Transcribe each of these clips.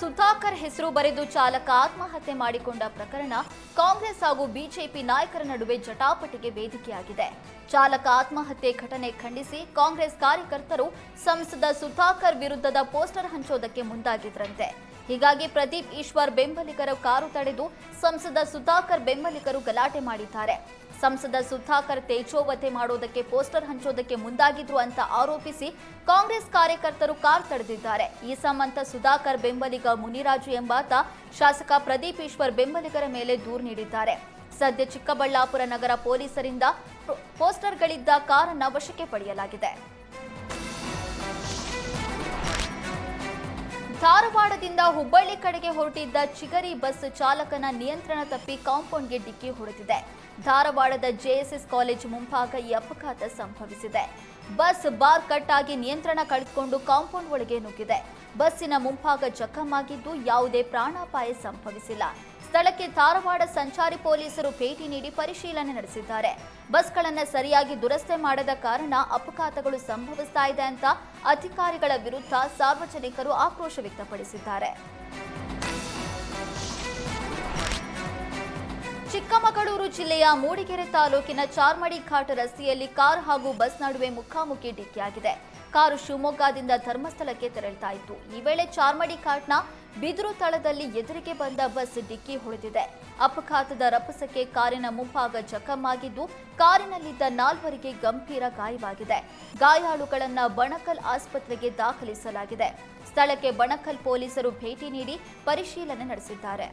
ಸುಧಾಕರ್ ಹೆಸರು ಬರೆದು ಚಾಲಕ ಆತ್ಮಹತ್ಯೆ ಮಾಡಿಕೊಂಡ ಪ್ರಕರಣ ಕಾಂಗ್ರೆಸ್ ಹಾಗೂ ಬಿಜೆಪಿ ನಾಯಕರ ನಡುವೆ ಜಟಾಪಟಿಗೆ ವೇದಿಕೆಯಾಗಿದೆ. ಚಾಲಕ ಆತ್ಮಹತ್ಯೆ ಘಟನೆ ಖಂಡಿಸಿ ಕಾಂಗ್ರೆಸ್ ಕಾರ್ಯಕರ್ತರು ಸಂಸದ ಸುಧಾಕರ್ ವಿರುದ್ಧದ ಪೋಸ್ಟರ್ ಹಂಚೋದಕ್ಕೆ ಮುಂದಾಗಿದ್ರಂತೆ. ಹೀಗಾಗಿ ಪ್ರದೀಪ್ ಈಶ್ವರ್ ಬೆಂಬಲಿಗರ ಕಾರು ತಡೆದು ಸಂಸದ ಸುಧಾಕರ್ ಬೆಂಬಲಿಗರು ಗಲಾಟೆ ಮಾಡಿದ್ದಾರೆ. ಸಂಸದ ಸುಧಾಕರ್ ತೇಜೋವಧೆ ಮಾಡೋದಕ್ಕೆ ಪೋಸ್ಟರ್ ಹಂಚೋದಕ್ಕೆ ಮುಂದಾಗಿದ್ರು ಅಂತ ಆರೋಪಿಸಿ ಕಾಂಗ್ರೆಸ್ ಕಾರ್ಯಕರ್ತರು ಕಾರ್ ತಡೆದಿದ್ದಾರೆ. ಈ ಸಂಬಂಧ ಸುಧಾಕರ್ ಬೆಂಬಲಿಗ ಮುನಿರಾಜು ಎಂಬಾತ ಶಾಸಕ ಪ್ರದೀಪ್ ಈಶ್ವರ್ ಬೆಂಬಲಿಗರ ಮೇಲೆ ದೂರು ನೀಡಿದ್ದಾರೆ. ಸದ್ಯ ಚಿಕ್ಕಬಳ್ಳಾಪುರ ನಗರ ಪೊಲೀಸರಿಂದ ಪೋಸ್ಟರ್ಗಳಿದ್ದ ಕಾರನ್ನು ವಶಕ್ಕೆ ಪಡೆಯಲಾಗಿದೆ. ಧಾರವಾಡದಿಂದ ಹುಬ್ಬಳ್ಳಿ ಕಡೆಗೆ ಹೊರಟಿದ್ದ ಚಿಗರಿ ಬಸ್ ಚಾಲಕನ ನಿಯಂತ್ರಣ ತಪ್ಪಿ ಕಾಂಪೌಂಡ್ಗೆ ಡಿಕ್ಕಿ ಹೊಡೆದಿದೆ. ಧಾರವಾಡದ ಜೆಎಸ್ಎಸ್ ಕಾಲೇಜ್ ಮುಂಭಾಗ ಈ ಅಪಘಾತ ಸಂಭವಿಸಿದೆ. ಬಸ್ ಬಾರ್ ಕಟ್ ಆಗಿ ನಿಯಂತ್ರಣ ಕಳೆದುಕೊಂಡು ಕಾಂಪೌಂಡ್ ಒಳಗೆ ನುಗ್ಗಿದೆ. ಬಸ್ಸಿನ ಮುಂಭಾಗ ಜಖಮಾಗಿದ್ದು ಯಾವುದೇ ಪ್ರಾಣಾಪಾಯ ಸಂಭವಿಸಿಲ್ಲ. ಸ್ಥಳಕ್ಕೆ ಧಾರವಾಡ ಸಂಚಾರಿ ಪೊಲೀಸರು ಭೇಟಿ ನೀಡಿ ಪರಿಶೀಲನೆ ನಡೆಸಿದ್ದಾರೆ. ಬಸ್ಗಳನ್ನು ಸರಿಯಾಗಿ ದುರಸ್ತಿ ಮಾಡದ ಕಾರಣ ಅಪಘಾತಗಳು ಸಂಭವಿಸ್ತಾ ಇದೆ ಅಂತ ಅಧಿಕಾರಿಗಳ ವಿರುದ್ಧ ಸಾರ್ವಜನಿಕರು ಆಕ್ರೋಶ ವ್ಯಕ್ತಪಡಿಸಿದ್ದಾರೆ. ಚಿಕ್ಕಮಗಳೂರು ಜಿಲ್ಲೆಯ ಮೂಡಿಗೆರೆ ತಾಲೂಕಿನ ಚಾರ್ಮಡಿ ಘಾಟ್ ರಸ್ತೆಯಲ್ಲಿ ಕಾರ್ ಹಾಗೂ ಬಸ್ ನಡುವೆ ಮುಖಾಮುಖಿ ಡಿಕ್ಕಿಯಾಗಿದೆ. ಕಾರು ಶಿವಮೊಗ್ಗದಿಂದ ಧರ್ಮಸ್ಥಳಕ್ಕೆ ತೆರಳ್ತಾ ಇತ್ತು. ಈ ವೇಳೆ ಚಾರ್ಮಡಿ ಘಾಟ್ನ ಬಿದಿರು ತಳದಲ್ಲಿ ಎದುರಿಗೆ ಬಂದ ಬಸ್ ಡಿಕ್ಕಿ ಹೊಡೆದಿದೆ. ಅಪಘಾತದ ರಭಸಕ್ಕೆ ಕಾರಿನ ಮುಂಭಾಗ ಜಖಮ್ಮಾಗಿದ್ದು ಕಾರಿನಲ್ಲಿದ್ದ ನಾಲ್ವರಿಗೆ ಗಂಭೀರ ಗಾಯವಾಗಿದೆ. ಗಾಯಾಳುಗಳನ್ನ ಬಣಕಲ್ ಆಸ್ಪತ್ರೆಗೆ ದಾಖಲಿಸಲಾಗಿದೆ. ಸ್ಥಳಕ್ಕೆ ಬಣಕಲ್ ಪೊಲೀಸರು ಭೇಟಿ ನೀಡಿ ಪರಿಶೀಲನೆ ನಡೆಸಿದ್ದಾರೆ.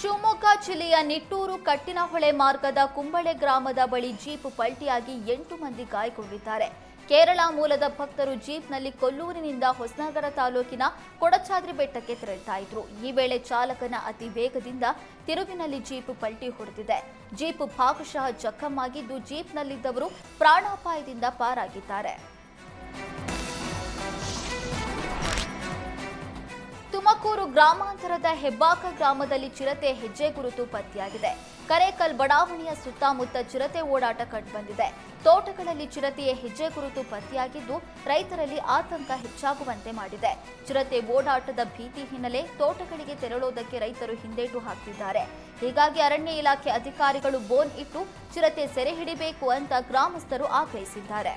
ಶಿವಮೊಗ್ಗ ಜಿಲ್ಲೆಯ ನಿಟ್ಟೂರು ಕಟ್ಟಿನಹೊಳೆ ಮಾರ್ಗದ ಕುಂಬಳೆ ಗ್ರಾಮದ ಬಳಿ ಜೀಪ್ ಪಲ್ಟಿಯಾಗಿ ಎಂಟು ಮಂದಿ ಗಾಯಗೊಂಡಿದ್ದಾರೆ. ಕೇರಳ ಮೂಲದ ಭಕ್ತರು ಜೀಪ್ನಲ್ಲಿ ಕೊಲ್ಲೂರಿನಿಂದ ಹೊಸನಗರ ತಾಲೂಕಿನ ಕೊಡಚಾದ್ರಿ ಬೆಟ್ಟಕ್ಕೆ ತೆರಳುತ್ತಾ ಇದ್ರು. ಈ ವೇಳೆ ಚಾಲಕನ ಅತಿ ವೇಗದಿಂದ ತಿರುವಿನಲ್ಲಿ ಜೀಪ್ ಪಲ್ಟಿ ಹೊಡೆದಿದೆ. ಜೀಪ್ ಭಾಗಶಃ ಜಖಮಾಗಿದ್ದು ಜೀಪ್ನಲ್ಲಿದ್ದವರು ಪ್ರಾಣಾಪಾಯದಿಂದ ಪಾರಾಗಿದ್ದಾರೆ. ತುಮಕೂರು ಗ್ರಾಮಾಂತರದ ಹೆಬ್ಬಾಕ ಗ್ರಾಮದಲ್ಲಿ ಚಿರತೆ ಹೆಜ್ಜೆ ಗುರುತು ಪತ್ತೆಯಾಗಿದೆ. ಕರೇಕಲ್ ಬಡಾವಣೆಯ ಸುತ್ತಮುತ್ತ ಚಿರತೆ ಓಡಾಟ ಕಂಡುಬಂದಿದೆ. ತೋಟಗಳಲ್ಲಿ ಚಿರತೆಯ ಹೆಜ್ಜೆ ಗುರುತು ಪತ್ತೆಯಾಗಿದ್ದು, ರೈತರಲ್ಲಿ ಆತಂಕ ಹೆಚ್ಚಾಗುವಂತೆ ಮಾಡಿದೆ. ಚಿರತೆ ಓಡಾಟದ ಭೀತಿ ಹಿನ್ನೆಲೆ ತೋಟಗಳಿಗೆ ತೆರಳೋದಕ್ಕೆ ರೈತರು ಹಿಂದೇಟು ಹಾಕಿದ್ದಾರೆ. ಹೀಗಾಗಿ ಅರಣ್ಯ ಇಲಾಖೆ ಅಧಿಕಾರಿಗಳು ಬೋನ್ ಇಟ್ಟು ಚಿರತೆ ಸೆರೆ ಹಿಡಿಬೇಕು ಅಂತ ಗ್ರಾಮಸ್ಥರು ಆಗ್ರಹಿಸಿದ್ದಾರೆ.